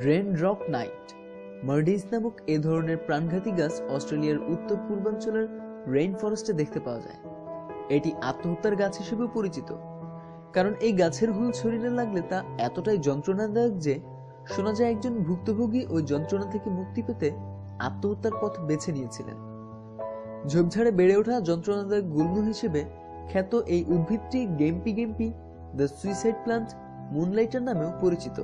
Drain rock night মার্ডিস নামক এ ধরনের প্রাণঘাতী গাছ অস্ট্রেলিয়ার উত্তর পূর্বাঞ্চলের রেইন ফরেস্টে দেখতে পাওয়া যায়। এটি আত্মহত্যার গাছ হিসেবেও পরিচিত। কারণ এই গাছের হুল শরীরে লাগলে তা এতটাই যন্ত্রণাদায়ক যে শোনা যায় একজন ভুক্তভোগী ওই যন্ত্রণা থেকে মুক্তি পেতে আত্মহত্যার পথ বেছে নিয়েছিলেন। ঝোপঝাড়ে বেড়ে ওঠা যন্ত্রণাদায়ক গুল্ম হিসেবে খ্যাত এই উদ্ভিদটি Gympie gympie the suicide plant moonlighter নামেও পরিচিত।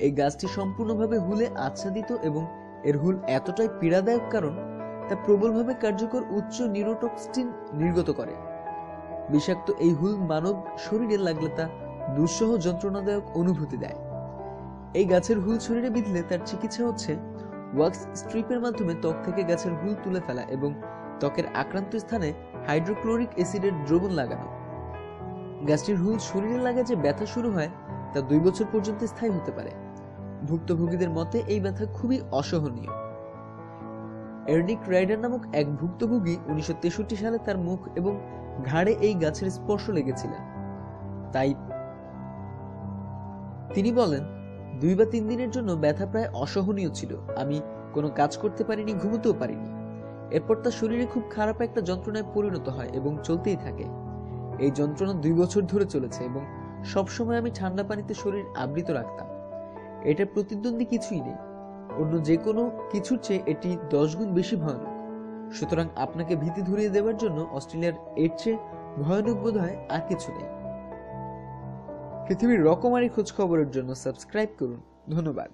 এই গাছটি সম্পূর্ণভাবে হুলে আচ্ছাদিত এবং এর হুল এতটাই পীড়াদায়ক কারণ, তা প্রবলভাবে কার্যকর উচ্চ নিউরোটক্সিন নির্গত করে। বিষাক্ত এই হুল মানব শরীরে লাগলে তা দুঃসহ যন্ত্রণাদায়ক অনুভূতি দেয়। এই গাছের হুল শরীরে বিঁধলে তার চিকিৎসা হচ্ছে ওয়াক্স স্ট্রিপের মাধ্যমে ত্বক থেকে গাছের হুল তুলে ফেলা এবং ত্বকের আক্রান্ত স্থানে হাইড্রোক্লোরিক অ্যাসিডের দ্রবণ লাগানো। গাছটির হুল শরীরে লাগা যে ব্যথা শুরু হয়, তা দুই বছর পর্যন্ত স্থায়ী হতে পারে। ভুক্তভোগীদের মতে, এই ব্যথা খুবই অসহনীয়। এর্নিক রাইডার নামক এক ভুক্তভোগী উনিশশো তেষট্টি সালে তার মুখ এবং ঘাড়ে এই গাছের স্পর্শ লেগেছিলেন। তাই তিনি বলেন, দুই বা তিন দিনের জন্য ব্যথা প্রায় অসহনীয় ছিল। আমি কোনো কাজ করতে পারিনি, ঘুমোতেও পারিনি। এরপর তার শরীরে খুব খারাপ একটা যন্ত্রণায় পরিণত হয় এবং চলতেই থাকে। এই যন্ত্রণা দুই বছর ধরে চলেছে এবং সবসময় আমি ঠান্ডা পানিতে শরীর আবৃত রাখতাম। এটা প্রতিদ্বন্দ্বী কিছুই নেই। অন্য যে কোনো কিছুর চেয়ে এটি দশ গুণ বেশি ভয়ানক। সুতরাং আপনাকে ভীতি ধরিয়ে দেওয়ার জন্য অস্ট্রেলিয়ার এর চেয়ে ভয়ানক বোধ হয় আর কিছু নেই। পৃথিবীর রকমারি খোঁজ খবরের জন্য সাবস্ক্রাইব করুন। ধন্যবাদ।